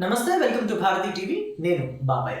నమస్తే welcome to Bharati TV. నేను బాబాయ్.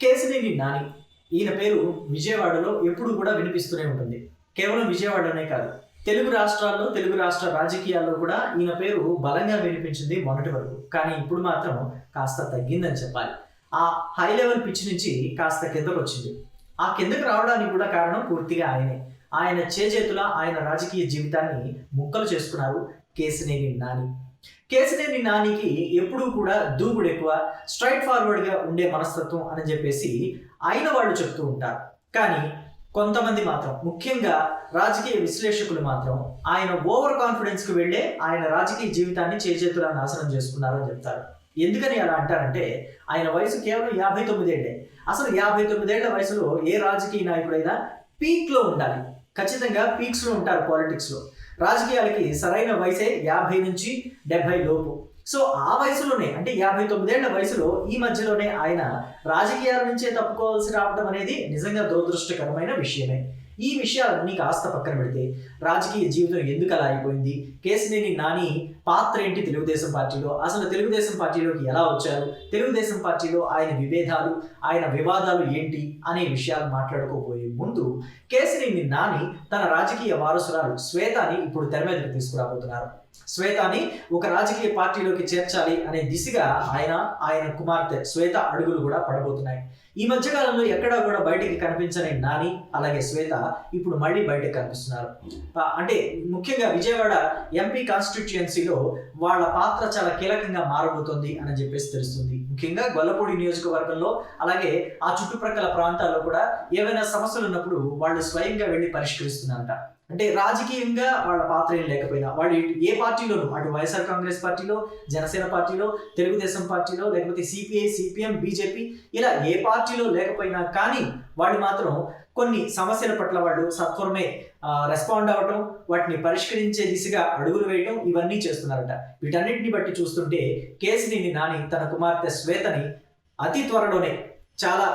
కేసినేని నాని. ఈయన పేరు విజయవాడలో ఎప్పుడు కూడా వినిపిస్తూనే ఉంటుంది. కేవలం విజయవాడనే కాదు తెలుగు రాష్ట్రాల్లో తెలుగు రాష్ట్ర రాజకీయాల్లో కూడా ఈయన పేరు బలంగా వినిపించింది మొన్నటి వరకు. కానీ ఇప్పుడు మాత్రం కాస్త తగ్గిందని చెప్పాలి. ఆ హై లెవెల్ పిచ్ నుంచి కాస్త కిందకు వచ్చింది. ఆ కిందకు రావడానికి కూడా కారణం పూర్తిగా ఆయనే. ఆయన చేజేతుల ఆయన రాజకీయ జీవితాన్ని ముక్కలు చేసుకున్నారు కేసినేని నాని. కేసినేని నానికి ఎప్పుడూ కూడా దూకుడు ఎక్కువ స్ట్రైట్ ఫార్వర్డ్గా ఉండే మనస్తత్వం అని చెప్పేసి అయిన వాళ్ళు చెప్తూ ఉంటారు. కానీ కొంతమంది మాత్రం ముఖ్యంగా రాజకీయ విశ్లేషకులు మాత్రం ఆయన ఓవర్ కాన్ఫిడెన్స్కి వెళ్ళే ఆయన రాజకీయ జీవితాన్ని చేజేతులా నాశనం చేసుకున్నారని చెప్తారు. ఎందుకని అలా అంటారంటే ఆయన వయసు కేవలం యాభై తొమ్మిదేళ్ళే. అసలు యాభై తొమ్మిదేళ్ళ వయసులో ఏ రాజకీయ నాయకుడైనా పీక్లో ఉండాలి. ఖచ్చితంగా పీక్స్లో ఉంటారు పాలిటిక్స్లో. రాజకీయాలకి సరైన వయసే యాభై నుంచి డెబ్బై లోపు. సో ఆ వయసులోనే అంటే యాభై తొమ్మిదేళ్ళ వయసులో ఈ మధ్యలోనే ఆయన రాజకీయాల నుంచే తప్పుకోవాల్సి రావడం అనేది నిజంగా దురదృష్టకరమైన విషయమే. ఈ విషయాలన్నీ కాస్త పక్కన పెడితే రాజకీయ జీవితం ఎందుకు అలా అయిపోయింది? కేసినేని నాని పాత్ర ఏంటి తెలుగుదేశం పార్టీలో? అసలు తెలుగుదేశం పార్టీలోకి ఎలా వచ్చారు? తెలుగుదేశం పార్టీలో ఆయన విభేదాలు ఆయన వివాదాలు ఏంటి? అనే విషయాలు మాట్లాడుకోబోయే ముందు కేసినేని నాని తన రాజకీయ వారసురాలు శ్వేతాని ఇప్పుడు తెర మీదకి తీసుకురాబోతున్నారు. శ్వేతాని ఒక రాజకీయ పార్టీలోకి చేర్చాలి అనే దిశగా ఆయన ఆయన కుమార్తె శ్వేత అడుగులు కూడా పడబోతున్నాయి. ఈ మధ్య కాలంలో ఎక్కడా కూడా బయటికి కనిపించని నాని అలాగే శ్వేత ఇప్పుడు మళ్ళీ బయటకు కనిపిస్తున్నారు. అంటే ముఖ్యంగా విజయవాడ ఎంపీ కాన్స్టిట్యుయెన్సీలో వాళ్ళ పాత్ర చాలా కీలకంగా మారబోతోంది అని చెప్పేసి తెలుస్తుంది. ముఖ్యంగా గొల్లపూడి నియోజకవర్గంలో అలాగే ఆ చుట్టుప్రక్కల ప్రాంతాల్లో కూడా ఏవైనా సమస్యలు ఉన్నప్పుడు వాళ్ళు స్వయంగా వెళ్ళి పరిష్కరిస్తున్నారంట. అంటే రాజకీయంగా వాళ్ళ పాత్ర ఏం లేకపోయినా వాళ్ళు ఏ పార్టీలోనూ అటు వైఎస్ఆర్ కాంగ్రెస్ పార్టీలో జనసేన పార్టీలో తెలుగుదేశం పార్టీలో లేకపోతే సిపిఐ సిపిఎం బీజేపీ ఇలా ఏ పార్టీలో లేకపోయినా కానీ వాళ్ళు మాత్రం కొన్ని సమస్యల పట్ల వాళ్ళు సత్వరమే రెస్పాండ్ అవ్వటం వాటిని పరిష్కరించే దిశగా అడుగులు వేయటం ఇవన్నీ చేస్తున్నారట. వీటన్నిటిని బట్టి చూస్తుంటే కేసినేని నాని తన కుమార్తె శ్వేతని అతి త్వరలోనే చాలా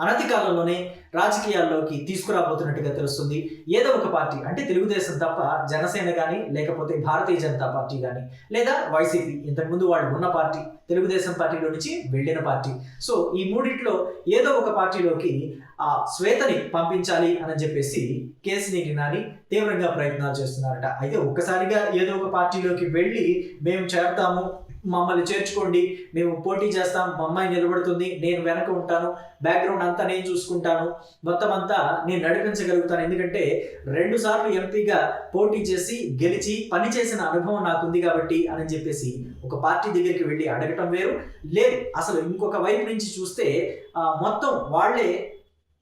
అనతి కాలంలోనే రాజకీయాల్లోకి తీసుకురాబోతున్నట్టుగా తెలుస్తుంది. ఏదో ఒక పార్టీ అంటే తెలుగుదేశం తప్ప జనసేన కానీ లేకపోతే భారతీయ జనతా పార్టీ కానీ లేదా వైసీపీ ఇంతకుముందు వాళ్ళు ఉన్న పార్టీ తెలుగుదేశం పార్టీలో నుంచి వెళ్ళిన పార్టీ. సో ఈ మూడిట్లో ఏదో ఒక పార్టీలోకి ఆ శ్వేతని పంపించాలి అని చెప్పేసి కేసినేని నాని తీవ్రంగా ప్రయత్నాలు చేస్తున్నారట. అయితే ఒక్కసారిగా ఏదో ఒక పార్టీలోకి వెళ్ళి మేము చేరతాము మమ్మల్ని చేర్చుకోండి. మేము పోటీ చేస్తాం. మా అమ్మాయి నిలబడుతుంది. నేను వెనక ఉంటాను. బ్యాక్గ్రౌండ్ అంతా నేను చూసుకుంటాను. మొత్తం అంతా నేను నడిపించగలుగుతాను. ఎందుకంటే రెండు సార్లు ఎంపీగా పోటీ చేసి గెలిచి పని చేసిన అనుభవం నాకుంది కాబట్టి అని చెప్పేసి ఒక పార్టీ దగ్గరికి వెళ్ళి అడగటం వేరు. లేదు అసలు ఇంకొక వైపు నుంచి చూస్తే మొత్తం వాళ్ళే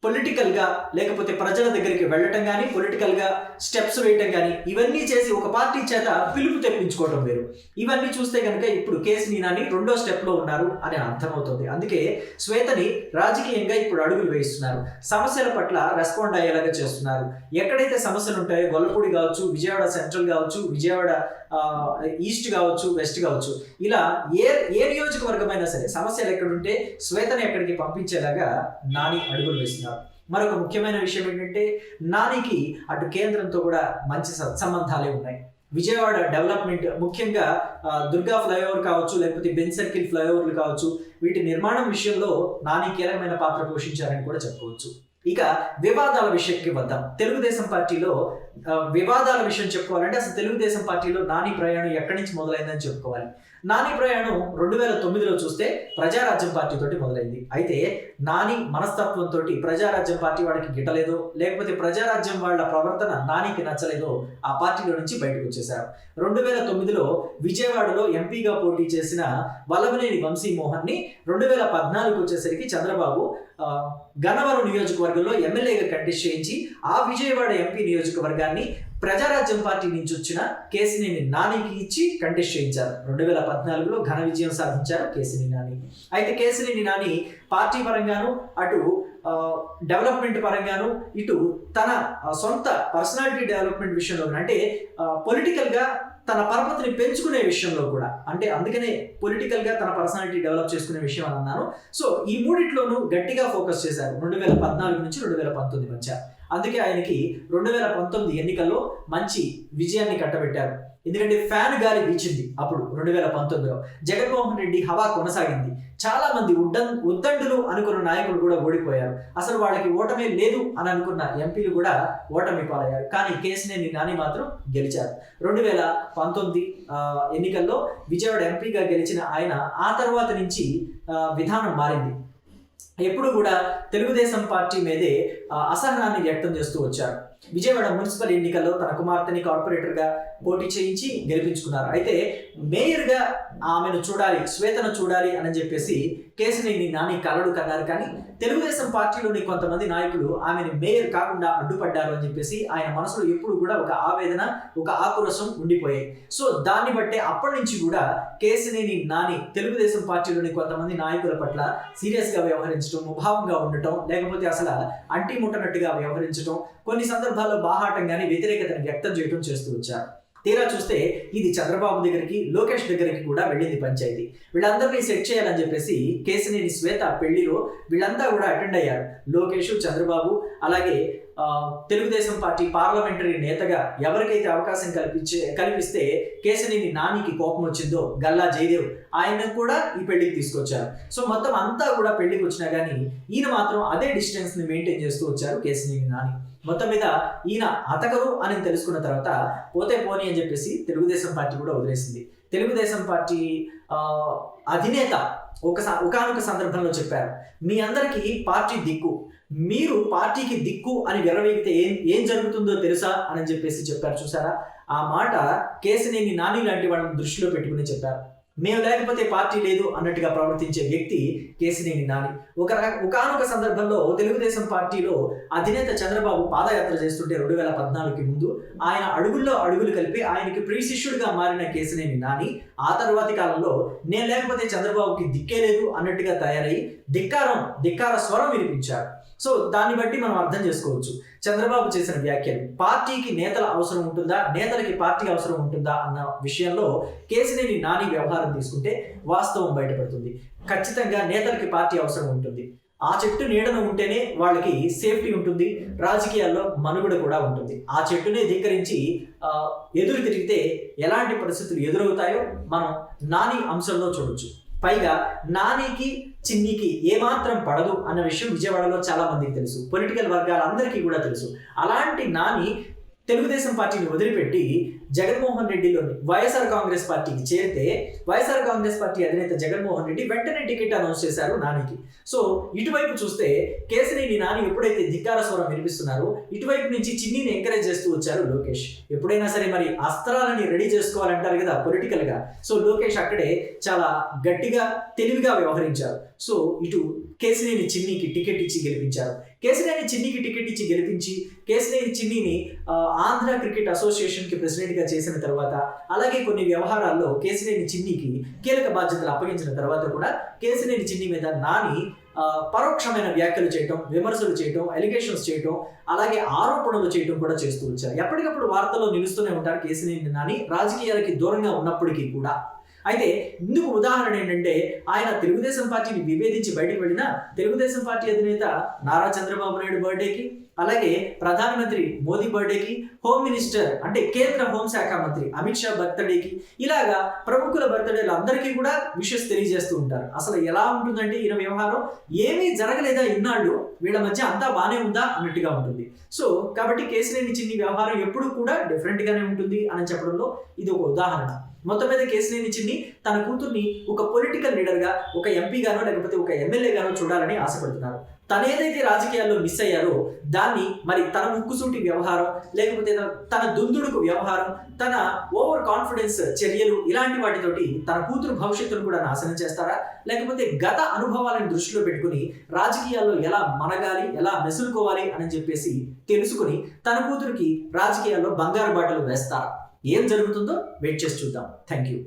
పొలిటికల్గా లేకపోతే ప్రజల దగ్గరికి వెళ్ళటం కానీ పొలిటికల్గా స్టెప్స్ వేయటం కానీ ఇవన్నీ చేసి ఒక పార్టీ చేత పిలుపు తెప్పించుకోవటం వేరు. ఇవన్నీ చూస్తే కనుక ఇప్పుడు కేసు నీనాని రెండో స్టెప్లో ఉన్నారు అని అర్థమవుతుంది. అందుకే శ్వేతని రాజకీయంగా ఇప్పుడు అడుగులు వేయిస్తున్నారు. సమస్యల పట్ల రెస్పాండ్ అయ్యేలాగా చేస్తున్నారు. ఎక్కడైతే సమస్యలు ఉంటాయో గొల్లపూడి కావచ్చు విజయవాడ సెంట్రల్ కావచ్చు విజయవాడ ఈస్ట్ కావచ్చు వెస్ట్ కావచ్చు ఇలా ఏ ఏ నియోజకవర్గమైనా సరే సమస్యలు ఎక్కడుంటే శ్వేతని ఎక్కడికి పంపించేలాగా నాని అడుగులు వేస్తున్నారు. మరొక ముఖ్యమైన విషయం ఏంటంటే నానికి అటు కేంద్రంతో కూడా మంచి సత్సంబంధాలే ఉన్నాయి. విజయవాడ డెవలప్మెంట్ ముఖ్యంగా దుర్గా ఫ్లైఓవర్ కావచ్చు లేకపోతే బెన్ సర్కిల్ ఫ్లైఓవర్లు కావచ్చు వీటి నిర్మాణం విషయంలో నాని కీలకమైన పాత్ర పోషించారని కూడా చెప్పుకోవచ్చు. ఇక వివాదాల విషయంకి వద్దాం. తెలుగుదేశం పార్టీలో వివాదాల విషయం చెప్పుకోవాలంటే అసలు తెలుగుదేశం పార్టీలో నాని ప్రయాణం ఎక్కడి నుంచి మొదలైందని చెప్పుకోవాలి. నాని ప్రయాణం రెండు వేల తొమ్మిదిలో చూస్తే ప్రజారాజ్యం పార్టీ తోటి మొదలైంది. అయితే నాని మనస్తత్వంతో ప్రజారాజ్యం పార్టీ వాడికి గిట్టలేదో లేకపోతే ప్రజారాజ్యం వాళ్ళ ప్రవర్తన నానికి నచ్చలేదో ఆ పార్టీలో నుంచి బయటకు వచ్చేశారు. రెండు వేల తొమ్మిదిలో విజయవాడలో ఎంపీగా పోటీ చేసిన వల్లభనేని వంశీమోహన్ని రెండు వేల పద్నాలుగు వచ్చేసరికి చంద్రబాబు గన్నవరం నియోజకవర్గంలో ఎమ్మెల్యేగా కంటెస్ట్ చేయించి ఆ విజయవాడ ఎంపీ నియోజకవర్గాన్ని ప్రజారాజ్యం పార్టీ నుంచి వచ్చిన కేసినేని నానికి ఇచ్చి కంటెస్ట్ చేయించారు రెండు వేల పద్నాలుగులో ఘన విజయం సాధించారు కేసినేని నాని. అయితే కేసినేని నాని పార్టీ పరంగాను అటు డెవలప్మెంట్ పరంగాను ఇటు తన సొంత పర్సనాలిటీ డెవలప్మెంట్ విషయంలో అంటే పొలిటికల్గా తన పరపతిని పెంచుకునే విషయంలో కూడా. అంటే అందుకనే పొలిటికల్గా తన పర్సనాలిటీ డెవలప్ చేసుకునే విషయం అని అన్నాను. సో ఈ మూడిట్లోనూ గట్టిగా ఫోకస్ చేశారు రెండు వేల పద్నాలుగు నుంచి రెండు వేల పంతొమ్మిది మధ్య. అందుకే ఆయనకి రెండు వేల పంతొమ్మిది ఎన్నికల్లో మంచి విజయాన్ని కట్టబెట్టారు. ఎందుకంటే ఫ్యాన్ గాలి వీచింది అప్పుడు రెండు వేల పంతొమ్మిదిలో. జగన్మోహన్ రెడ్డి హవా కొనసాగింది. చాలా మంది ఉడ్డం ఉద్దండులు అనుకున్న నాయకులు కూడా ఓడిపోయారు. అసలు వాళ్ళకి ఓటమే లేదు అని అనుకున్న ఎంపీలు కూడా ఓటమి పాలయ్యారు. కానీ కేసినేని నాని మాత్రం గెలిచారు. రెండు వేల పంతొమ్మిది ఆ, ఎన్నికల్లో విజయవాడ ఎంపీగా గెలిచిన ఆయన ఆ తర్వాత నుంచి విధానం మారింది. ఎప్పుడు కూడా తెలుగుదేశం పార్టీ మీదే అసహనాన్ని వ్యక్తం చేస్తూ వచ్చారు. విజయవాడ మున్సిపల్ ఎన్నికల్లో తన కుమార్తెని కార్పొరేటర్గా పోటీ చేయించి గెలిపించుకున్నారు. అయితే మేయర్గా ఆమెను చూడాలి శ్వేతను చూడాలి అని చెప్పేసి కేసినేని నాని కలడు కన్నారు. కానీ తెలుగుదేశం పార్టీలోని కొంతమంది నాయకులు ఆమెను మేయర్ కాకుండా అడ్డుపడ్డారు అని చెప్పేసి ఆయన మనసులో ఎప్పుడు కూడా ఒక ఆవేదన ఒక ఆక్రోశం ఉండిపోయాయి. సో దాన్ని బట్టే అప్పటి నుంచి కూడా కేసినేని నాని తెలుగుదేశం పార్టీలోని కొంతమంది నాయకుల పట్ల సీరియస్గా వ్యవహరించడం ముభావంగా ఉండటం లేకపోతే అసలు అంటి ముట్టనట్టుగా వ్యవహరించడం కొన్ని సందర్భాల్లో బాహాటంగానే వ్యతిరేకతను వ్యక్తం చేయడం చేస్తూ వచ్చారు. తీరా చూస్తే ఇది చంద్రబాబు దగ్గరికి లోకేష్ దగ్గరికి కూడా వెళ్ళింది పంచాయతీ. వీళ్ళందరినీ సెట్ చేయాలని చెప్పేసి కేసినేని శ్వేత పెళ్ళిలో వీళ్ళంతా కూడా అటెండ్ అయ్యారు. లోకేష్ చంద్రబాబు అలాగే తెలుగుదేశం పార్టీ పార్లమెంటరీ నేతగా ఎవరికైతే అవకాశం కల్పించే కల్పిస్తే కేశనేని నానికి కోపం వచ్చిందో గల్లా జయదేవ్ ఆయన కూడా ఈ పెళ్ళికి తీసుకొచ్చారు. సో మొత్తం అంతా కూడా పెళ్ళికి వచ్చినా కానీ ఈయన మాత్రం అదే డిస్టెన్స్ని మెయింటైన్ చేస్తూ వచ్చారు కేశనేని నాని. మొత్తం మీద ఈయన అతగరు అని తెలుసుకున్న తర్వాత పోతే పోని అని చెప్పేసి తెలుగుదేశం పార్టీ కూడా వదిలేసింది. తెలుగుదేశం పార్టీ అధినేత ఒక ఒకనొక సందర్భంలో చెప్పారు. మీ అందరికీ పార్టీ దిక్కు. మీరు పార్టీకి దిక్కు అని విరవీగితే ఏం ఏం జరుగుతుందో తెలుసా అని చెప్పేసి చెప్పారు. చూసారా? ఆ మాట కేసినేని నాని లాంటి వాళ్ళని దృష్టిలో పెట్టుకుని చెప్పారు. మేము లేకపోతే పార్టీ లేదు అన్నట్టుగా ప్రవర్తించే వ్యక్తి కేసినేని నాని. ఒక ఒకనొక సందర్భంలో తెలుగుదేశం పార్టీలో అధినేత చంద్రబాబు పాదయాత్ర చేస్తుంటే రెండు వేల పద్నాలుగుకి ముందు ఆయన అడుగుల్లో అడుగులు కలిపి ఆయనకి ప్రియ శిష్యుడిగా మారిన కేసినేని నాని ఆ తర్వాతి కాలంలో నేను లేకపోతే చంద్రబాబుకి దిక్కే లేదు అన్నట్టుగా తయారై ధిక్కారం ధిక్కార స్వరం వినిపించారు. సో దాన్ని బట్టి మనం అర్థం చేసుకోవచ్చు. చంద్రబాబు చేసిన వ్యాఖ్యలు పార్టీకి నేతల అవసరం ఉంటుందా నేతలకి పార్టీ అవసరం ఉంటుందా అన్న విషయంలో కేసినేని నాని వ్యవహారం తీసుకుంటే వాస్తవం బయటపడుతుంది. ఖచ్చితంగా నేతలకి పార్టీ అవసరం ఉంటుంది. ఆ చెట్టు నీడను ఉంటేనే వాళ్ళకి సేఫ్టీ ఉంటుంది రాజకీయాల్లో మనుగడ కూడా ఉంటుంది. ఆ చెట్టునే ధిక్కరించి ఎదురు తిరిగితే ఎలాంటి పరిస్థితులు ఎదురవుతాయో మనం నాని అంశంలో చూడొచ్చు. పైగా నానికి చిన్నికి ఏమాత్రం పడదు అన్న విషయం విజయవాడలో చాలా మందికి తెలుసు. పొలిటికల్ వర్గాలందరికీ కూడా తెలుసు. అలాంటి నాని తెలుగుదేశం పార్టీని వదిలిపెట్టి జగన్మోహన్ రెడ్డిలోని వైఎస్ఆర్ కాంగ్రెస్ పార్టీకి చేరితే వైఎస్ఆర్ కాంగ్రెస్ పార్టీ అధినేత జగన్మోహన్ రెడ్డి వెంటనే టికెట్ అనౌన్స్ చేశారు నానికి. సో ఇటువైపు చూస్తే కేసినేని నాని ఎప్పుడైతే ధిక్కార స్వరం వినిపిస్తున్నారో ఇటువైపు నుంచి చిన్నీని ఎంకరేజ్ చేస్తూ వచ్చారు లోకేష్. ఎప్పుడైనా సరే మరి అస్త్రాలని రెడీ చేసుకోవాలంటారు కదా పొలిటికల్గా. సో లోకేష్ అక్కడే చాలా గట్టిగా తెలివిగా వ్యవహరించారు. సో ఇటు కేసినేని చిన్నీకి టికెట్ ఇచ్చి గెలిపించారు. కేసినేని చిన్నీకి టికెట్ ఇచ్చి గెలిపించి కేసినేని చిన్నిని ఆంధ్ర క్రికెట్ అసోసియేషన్కి మంత్రిగా చేసిన తర్వాత అలాగే కొన్ని వ్యవహారాల్లో కేసినేని చిన్నికి కీలక బాధ్యతలు అప్పగించిన తర్వాత కూడా కేసినేని చిన్ని మీద నాని పరోక్షమైన వ్యాఖ్యలు చేయటం విమర్శలు చేయటం ఎలిగేషన్స్ చేయటం అలాగే ఆరోపణలు చేయటం కూడా చేస్తూ వచ్చారు. ఎప్పటికప్పుడు వార్తల్లో నిలుస్తూనే ఉంటారు కేసినేని నాని. రాజకీయాలకి దూరంగా ఉన్నప్పటికీ కూడా అయితే ఇందుకు ఉదాహరణ ఏంటంటే ఆయన తెలుగుదేశం పార్టీని విభేదించి బయటకు వెళ్ళిన తెలుగుదేశం పార్టీ అధినేత నారా చంద్రబాబు నాయుడు బర్త్డేకి అలాగే ప్రధానమంత్రి మోదీ బర్త్డేకి హోమ్ మినిస్టర్ అంటే కేంద్ర హోంశాఖ మంత్రి అమిత్ షా బర్త్డేకి ఇలాగా ప్రముఖుల బర్త్డేలు అందరికీ కూడా విషెస్ తెలియజేస్తూ ఉంటారు. అసలు ఎలా ఉంటుందంటే ఈయన వ్యవహారం? ఏమీ జరగలేదా ఇన్నాళ్ళు? వీళ్ళ మధ్య అంతా బాగానే ఉందా? అన్నట్టుగా ఉంటుంది. సో కాబట్టి కేసులేని చిన్ని వ్యవహారం ఎప్పుడు కూడా డిఫరెంట్గానే ఉంటుంది అని చెప్పడంలో ఇది ఒక ఉదాహరణ. మొత్తం మీద కేసినేని చిన్ని తన కూతుర్ని ఒక పొలిటికల్ లీడర్గా ఒక ఎంపీగానో లేకపోతే ఒక ఎమ్మెల్యేగానో చూడాలని ఆశపడుతున్నారు. తనేదైతే ఏదైతే రాజకీయాల్లో మిస్ అయ్యారో దాన్ని మరి తన ముక్కుసూటి వ్యవహారం లేకపోతే తన- తన దుందుడుకు వ్యవహారం తన ఓవర్ కాన్ఫిడెన్స్ చర్యలు ఇలాంటి వాటితోటి తన కూతురు భవిష్యత్తును కూడా నాశనం చేస్తారా? లేకపోతే గత అనుభవాలను దృష్టిలో పెట్టుకుని రాజకీయాల్లో ఎలా మనగాలి ఎలా మెసులుకోవాలి అని చెప్పేసి తెలుసుకుని తన కూతురికి రాజకీయాల్లో బంగారు బాటలు వేస్తారా? ఏం జరుగుతుందో వెయిట్ చేసి చూద్దాం. Thank you